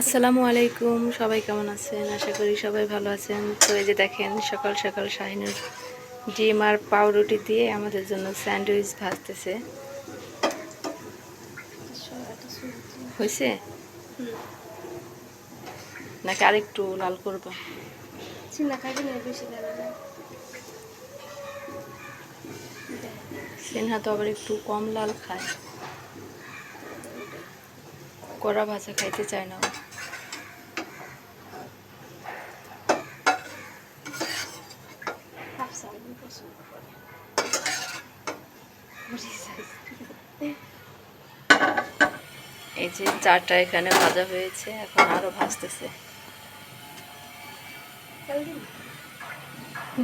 আসসালামু আলাইকুম সবাই কেমন আছেন? আশা করি সবাই ভালো আছেন। তো এই যে দেখেন সকাল সকাল শাহিনুর ডিম আর পাউরুটি দিয়ে আমাদের জন্য স্যান্ডউইচ ভাজতেছে। হয়েছে? নাকি আরেকটু লাল করব? সিনহা তো আবার একটু কম লাল খায়। কড়া ভাজা খাইতে চায় না। এই যে চারটা এখানে ভাজা হয়েছে এখন আরও ভাজতেছে।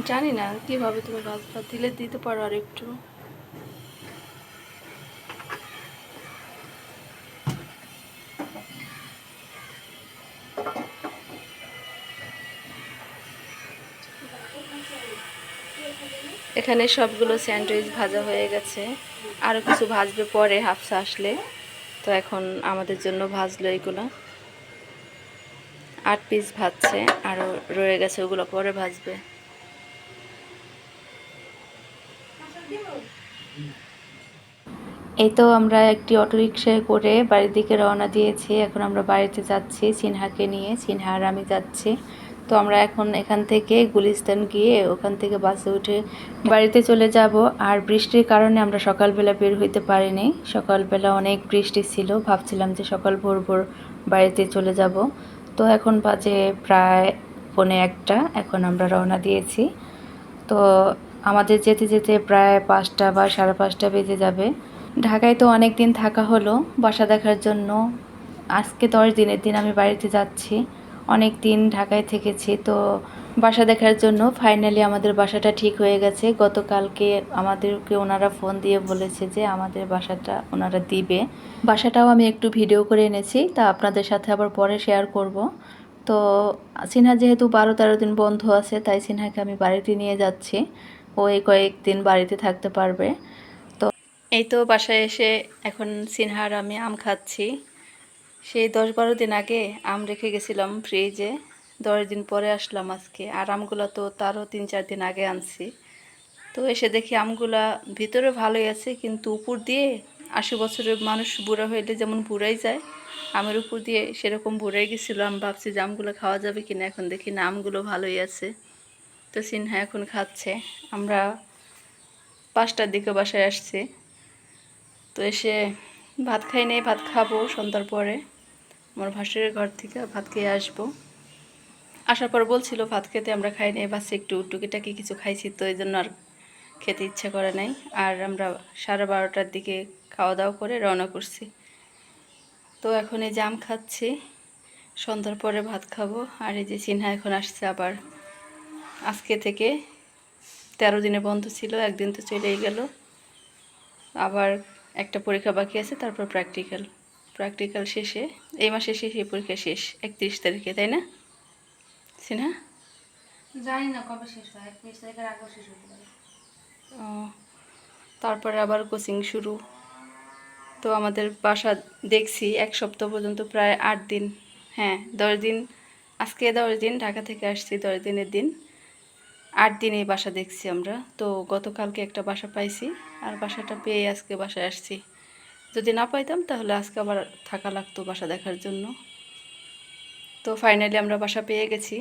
জানি না কীভাবে তুমি ভাজবা? দিলে দিতে পারো আর একটু এখানে সবগুলো স্যান্ডউইচ ভাজা হয়ে গেছে। আরও কিছু ভাজবে পরে, হাফসা আসলে। তো এখন আমাদের জন্য ভাজলো এগুলো। আট পিস ভাজছে আরও রয়ে গেছে, ওগুলো পরে ভাজবে। এই তো আমরা একটি অটোরিকশায় করে বাড়ির দিকে রওনা দিয়েছি। এখন আমরা বাড়িতে যাচ্ছি সিনহাকে নিয়ে। সিনহা আর আমি যাচ্ছি। তো আমরা এখন এখান থেকে গুলিস্তান গিয়ে ওখান থেকে বাসে উঠে বাড়িতে চলে যাব। আর বৃষ্টির কারণে আমরা সকালবেলা বের হইতে পারিনি। সকালবেলা অনেক বৃষ্টি ছিল। ভাবছিলাম যে সকাল ভোর ভোর বাড়িতে চলে যাব। তো এখন বাজে প্রায় পৌনে একটা। এখন আমরা রওনা দিয়েছি। তো আমাদের যেতে যেতে প্রায় পাঁচটা বা সাড়ে পাঁচটা বেজে যাবে। ঢাকায় তো অনেক দিন থাকা হলো। বাসা দেখার জন্য আজকে দশ দিনের দিন আমি বাড়িতে যাচ্ছি। অনেক দিন ঢাকায় থেকেছি, তো বাসা দেখার জন্য ফাইনালি আমাদের বাসাটা ঠিক হয়ে গেছে। গতকালকে আমাদেরকে ওনারা ফোন দিয়ে বলেছে যে আমাদের বাসাটা ওনারা দিবে। বাসাটাও আমি একটু ভিডিও করে এনেছি, তা আপনাদের সাথে আবার পরে শেয়ার করব। তো সিনহা যেহেতু বারো তেরো দিন বন্ধ আছে, তাই সিনহাকে আমি বাড়িতে নিয়ে যাচ্ছি। ও এই কয়েকদিন বাড়িতে থাকতে পারবে। তো এই তো বাসায় এসে এখন সিনহার আমি আম খাচ্ছি। সেই দশ বারো দিন আগে আম রেখে গেছিলাম ফ্রিজে দশ দিন পরে আসলাম আজকে। আর আমগুলো তো তারও তিন চার দিন আগে আনছি। তো এসে দেখি আমগুলা ভিতরে ভালোই আছে, কিন্তু উপর দিয়ে আশি বছরের মানুষ বুড়া হইলে যেমন বুড়াই যায়, আমের উপর দিয়ে সেরকম বুড়াই গেছিল। আমি ভাবছি যে আমগুলো খাওয়া যাবে কিনা, এখন দেখি না, আমগুলো ভালোই আছে। তো সিনহা এখন খাচ্ছে। আমরা পাঁচটার দিকে বাসায় আসছি। তো এসে ভাত খাই নেই, ভাত খাব সন্ধ্যার পরে। আমার ভাসুরের ঘর থেকে ভাত খেয়ে আসব। আসার পর বলছিল, ভাত খেতে আমরা খাই নাই, বাসে একটু টুকিটাকি কিছু খাইছি, তো এই জন্য আর খেতে ইচ্ছা করে নাই। আর আমরা সাড়ে বারোটার দিকে খাওয়া দাওয়া করে রওনা করছি। তো এখন এই জাম খাচ্ছি, সন্ধ্যার পরে ভাত খাব, আর এই যে চিহ্না এখন আসছে আবার। আজকে থেকে তেরো দিনে বন্ধ ছিল, একদিন তো চলেই গেল। আবার একটা পরীক্ষা বাকি আছে, তারপর প্র্যাকটিক্যাল প্র্যাকটিক্যাল শেষে এই মাসে শেষে পরীক্ষা শেষ একত্রিশ তারিখে তাই না? সিনহা? জানি না কবে শেষ হয় একত্রিশ তারিখের আগেও শেষ হতে পারে। ও, তারপরে আবার কোচিং শুরু। তো আমাদের বাসা দেখছি এক সপ্তাহ পর্যন্ত প্রায় আট দিন হ্যাঁ দশ দিন আজকে দশ দিন ঢাকা থেকে আসছি দশ দিনের দিন। আট দিন এই বাসা দেখছি আমরা। তো গতকালকে একটা বাসা পাইছি আর বাসাটা পেয়ে আজকে বাসায় আসছি। যদি না পাইতাম, তাহলে আজকে আবার থাকা লাগতো বাসা দেখার জন্য। তো ফাইনালি আমরা বাসা পেয়ে গেছি।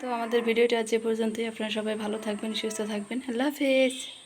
তো আমাদের ভিডিওটা আজ এ পর্যন্তই। আপনারা সবাই ভালো থাকবেন, সুস্থ থাকবেন। আল্লাহ হাফেজ।